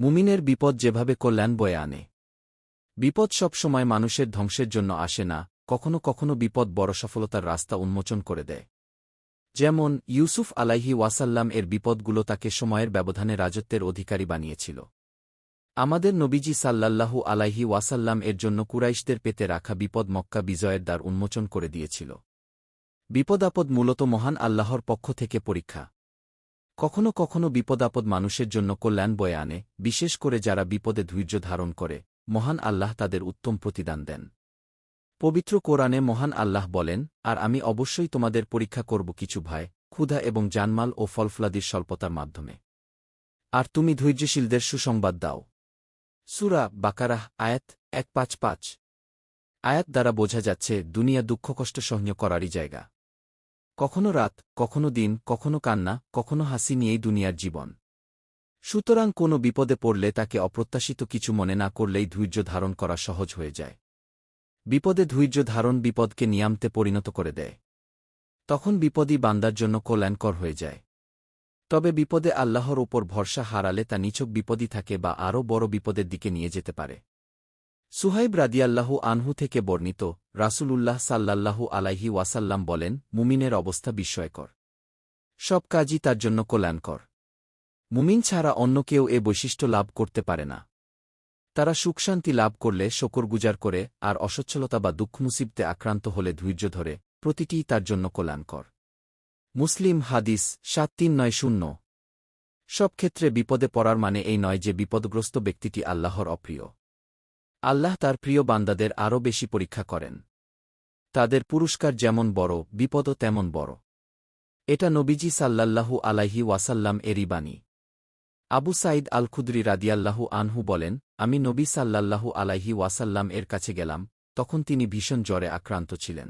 মুমিনের বিপদ যেভাবে কল্যাণ বয়ে আনে। বিপদ সব সময় মানুষের ধ্বংসের জন্য আসে না, কখনো কখনো বিপদ বড় সফলতার রাস্তা উন্মোচন করে দেয়। যেমন, ইউসুফ আলাইহি ওয়াসাল্লাম এর বিপদগুলো তাকে সময়ের ব্যবধানে রাজত্বের অধিকারী বানিয়েছিল। আমাদের নবীজি সাল্লাল্লাহু আলাইহি ওয়াসাল্লাম এর জন্য কুরাইশদের পেতে রাখা বিপদ মক্কা বিজয়ের দ্বার উন্মোচন করে দিয়েছিল। বিপদাপদ মূলত মহান আল্লাহর পক্ষ থেকে পরীক্ষা। কখনো কখনো বিপদাপদ মানুষের জন্য কল্যাণ বয়ে আনে, বিশেষ করে যারা বিপদে ধৈর্য ধারণ করে, মহান আল্লাহ তাদের উত্তম প্রতিদান দেন। পবিত্র কোরআনে মহান আল্লাহ বলেন, আর আমি অবশ্যই তোমাদের পরীক্ষা করব কিছু ভয় ক্ষুধা এবং জানমাল ও ফলফলাদির স্বল্পতার মাধ্যমে। আর তুমি ধৈর্যশীলদের সুসংবাদ দাও। সুরা বাকারাহ, আয়াত এক পাঁচ পাঁচ। আয়াত দ্বারা বোঝা যাচ্ছে, দুনিয়া দুঃখকষ্ট সহ্য করারই জায়গা। কখনো রাত, কখনো দিন, কখনো কান্না, কখনো হাসি নিয়েই দুনিয়ার জীবন। সুতরাং কোনো বিপদে পড়লে তাকে অপ্রত্যাশিত কিছু মনে না করলেই ধৈর্য ধারণ করা সহজ হয়ে যায়। বিপদে ধৈর্য ধারণ বিপদকে নিয়ামতে পরিণত করে দেয়। তখন বিপদই বান্দার জন্য কল্যাণকর হয়ে যায়। তবে বিপদে আল্লাহর ওপর ভরসা হারালে তা নিছক বিপদই থাকে বা আরও বড় বিপদের দিকে নিয়ে যেতে পারে। সুহাইব রাদিয়াল্লাহু আনহু থেকে বর্ণিত রাসূলুল্লাহ সাল্লাল্লাহু আলাইহি ওয়াসাল্লাম বলেন, মুমিনের অবস্থা বিস্ময়কর। সব কাজই তার জন্য কল্যাণকর। মুমিন ছাড়া অন্য কেউ এ বৈশিষ্ট্য লাভ করতে পারে না। তারা সুখশান্তি লাভ করলে শকরগুজার করে আর অসচ্ছলতা বা দুঃখ দুঃখমুসিবতে আক্রান্ত হলে ধৈর্য ধরে প্রতিটিই তার জন্য কল্যাণকর। মুসলিম হাদিস সাত তিন নয় শূন্য। সব ক্ষেত্রে বিপদে পড়ার মানে এই নয় যে বিপদগ্রস্ত ব্যক্তিটি আল্লাহর অপ্রিয়। আল্লাহ তার প্রিয় বান্দাদের আরও বেশি পরীক্ষা করেন। তাদের পুরস্কার যেমন বড়, বিপদও তেমন বড়। এটা নবীজি সাল্লাল্লাহু আলাইহি ওয়াসাল্লাম এরই বাণী। আবু সাইদ আল খুদ্রি রাদিয়াল্লাহু আনহু বলেন, আমি নবী সাল্লাল্লাহু আলাইহি ওয়াসাল্লাম এর কাছে গেলাম, তখন তিনি ভীষণ জ্বরে আক্রান্ত ছিলেন।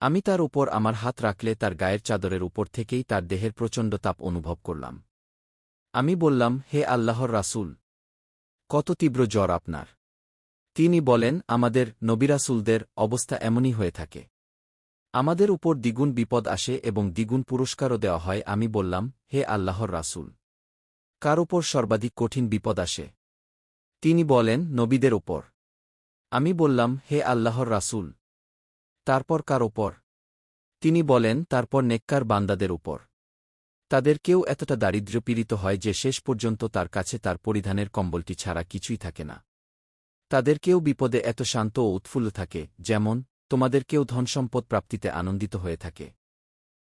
আমি তার উপর আমার হাত রাখলে তার গায়ের চাদরের উপর থেকেই তার দেহের প্রচণ্ড তাপ অনুভব করলাম। আমি বললাম, হে আল্লাহর রাসূল, কত তীব্র জ্বর আপনার। তিনি বলেন, আমাদের নবিরাসুলদের অবস্থা এমনই হয়ে থাকে। আমাদের উপর দ্বিগুণ বিপদ আসে এবং দ্বিগুণ পুরস্কারও দেওয়া হয়। আমি বললাম, হে আল্লাহর রাসূল! কার ওপর সর্বাধিক কঠিন বিপদ আসে? তিনি বলেন, নবীদের ওপর আমি বললাম, হে আল্লাহর রাসূল! তারপর কার ওপর তিনি বলেন, তারপর নেককার বান্দাদের উপর। তাদের কেউ এতটা দারিদ্র্যপীড়িত হয় যে শেষ পর্যন্ত তার কাছে তার পরিধানের কম্বলটি ছাড়া কিছুই থাকে না। তাদের কেউ বিপদে এত শান্ত ও উৎফুল্ল থাকে, যেমন, তোমাদের কেউ ধনসম্পদ প্রাপ্তিতে আনন্দিত হয়ে থাকে।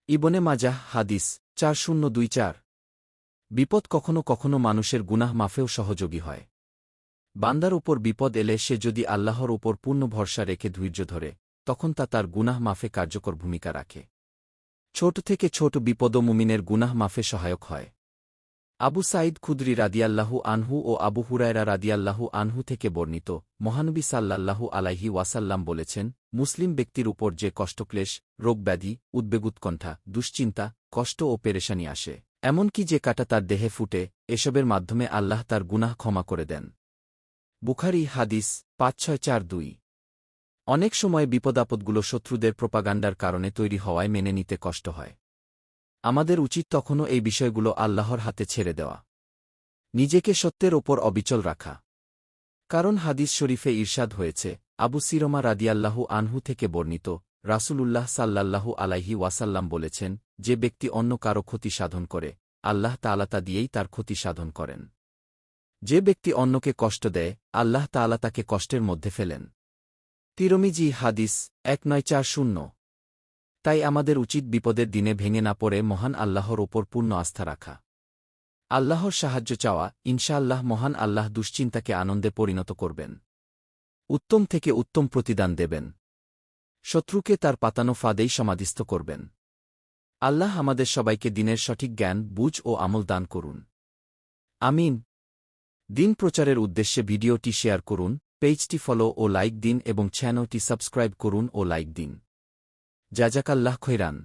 ইবনে মাজাহ, হাদিস, চার শূন্য দুই চার। বিপদ কখনো কখনো মানুষের গুনাহ মাফেও সহযোগী হয়। বান্দার উপর বিপদ এলে সে যদি আল্লাহর উপর পূর্ণ ভরসা রেখে ধৈর্য ধরে, তখন তা তার গুনাহ মাফে কার্যকর ভূমিকা রাখে। ছোট থেকে ছোট বিপদও মুমিনের গুনাহ মাফে সহায়ক হয়। আবু সাঈদ খুদ্রি রাদিয়াল্লাহু আনহু ও আবু হুরায়রা রাদিয়াল্লাহু আনহু থেকে বর্ণিত, মহানবী সাল্লাল্লাহু আলাইহি ওয়াসাল্লাম বলেছেন, মুসলিম ব্যক্তির উপর যে কষ্টক্লেশ রোগব্যাধি উদ্বেগুৎকণ্ঠা, দুশ্চিন্তা, কষ্ট ও পেরেশানি আসে, এমনকি যে কাটা তার দেহে ফুটে, এসবের মাধ্যমে আল্লাহ তার গুনাহ ক্ষমা করে দেন। বুখারি হাদিস পাঁচ ছয় চার দুই। অনেক সময় বিপদাপদগুলো শত্রুদের প্রোপাগান্ডার কারণে তৈরি হওয়ায় মেনে নিতে কষ্ট হয়। আমাদের উচিত তখনও এই বিষয়গুলো আল্লাহর হাতে ছেড়ে দেওয়া। নিজেকে সত্যের ওপর অবিচল রাখা। কারণ হাদিস শরীফে ঈর্ষাদ হয়েছে, আবু সিরমা রাদিয়াল্লাহু আনহু থেকে বর্ণিত, রাসূলুল্লাহ সাল্লাল্লাহু আলাইহি ওয়াসাল্লাম বলেছেন, যে ব্যক্তি অন্য কারও ক্ষতি সাধন করে, আল্লাহ তাআলা তা দিয়েই তার ক্ষতি সাধন করেন। যে ব্যক্তি অন্যকে কষ্ট দেয়, আল্লাহ তাআলা তাকে কষ্টের মধ্যে ফেলেন। তিরমিজি হাদিস এক নয় চার শূন্য। তাই আমাদের উচিত বিপদের দিনে ভেঙে না পড়ে মহান আল্লাহর ওপর পূর্ণ আস্থা রাখা। আল্লাহর সাহায্য চাওয়া, ইনশাআল্লাহ মহান আল্লাহ দুশ্চিন্তাকে আনন্দে পরিণত করবেন। উত্তম থেকে উত্তম প্রতিদান দেবেন। শত্রুকে তার পাতানো ফাঁদেই সমাধিস্থ করবেন। আল্লাহ আমাদের সবাইকে দিনের সঠিক জ্ঞান, বুঝ ও আমল দান করুন। আমিন। দিন প্রচারের উদ্দেশ্যে ভিডিওটি শেয়ার করুন, পেজটি ফলো ও লাইক দিন এবং চ্যানেলটি সাবস্ক্রাইব করুন ও লাইক দিন। জাজাকাল্লাহ খৈরান।